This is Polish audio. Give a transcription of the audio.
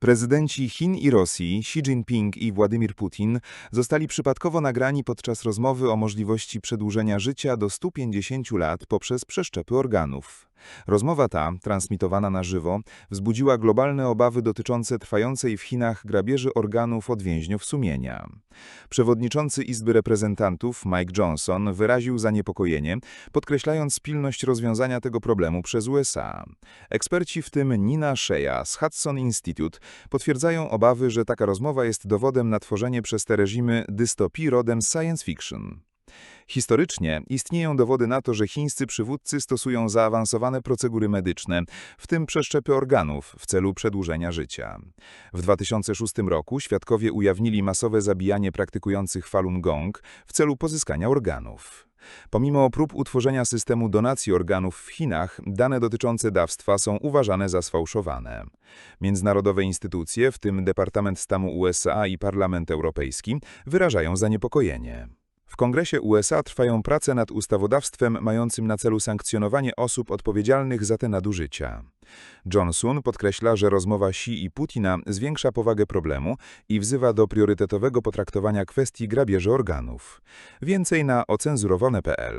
Prezydenci Chin i Rosji, Xi Jinping i Władimir Putin, zostali przypadkowo nagrani podczas rozmowy o możliwości przedłużenia życia do 150 lat poprzez przeszczepy organów. Rozmowa ta, transmitowana na żywo, wzbudziła globalne obawy dotyczące trwającej w Chinach grabieży organów od więźniów sumienia. Przewodniczący Izby Reprezentantów Mike Johnson wyraził zaniepokojenie, podkreślając pilność rozwiązania tego problemu przez USA. Eksperci, w tym Nina Shea z Hudson Institute, potwierdzają obawy, że taka rozmowa jest dowodem na tworzenie przez te reżimy dystopii rodem science fiction. Historycznie istnieją dowody na to, że chińscy przywódcy stosują zaawansowane procedury medyczne, w tym przeszczepy organów, w celu przedłużenia życia. W 2006 roku świadkowie ujawnili masowe zabijanie praktykujących Falun Gong w celu pozyskania organów. Pomimo prób utworzenia systemu donacji organów w Chinach, dane dotyczące dawstwa są uważane za sfałszowane. Międzynarodowe instytucje, w tym Departament Stanu USA i Parlament Europejski, wyrażają zaniepokojenie. W Kongresie USA trwają prace nad ustawodawstwem mającym na celu sankcjonowanie osób odpowiedzialnych za te nadużycia. Johnson podkreśla, że rozmowa Xi i Putina zwiększa powagę problemu i wzywa do priorytetowego potraktowania kwestii grabieży organów. Więcej na ocenzurowane.pl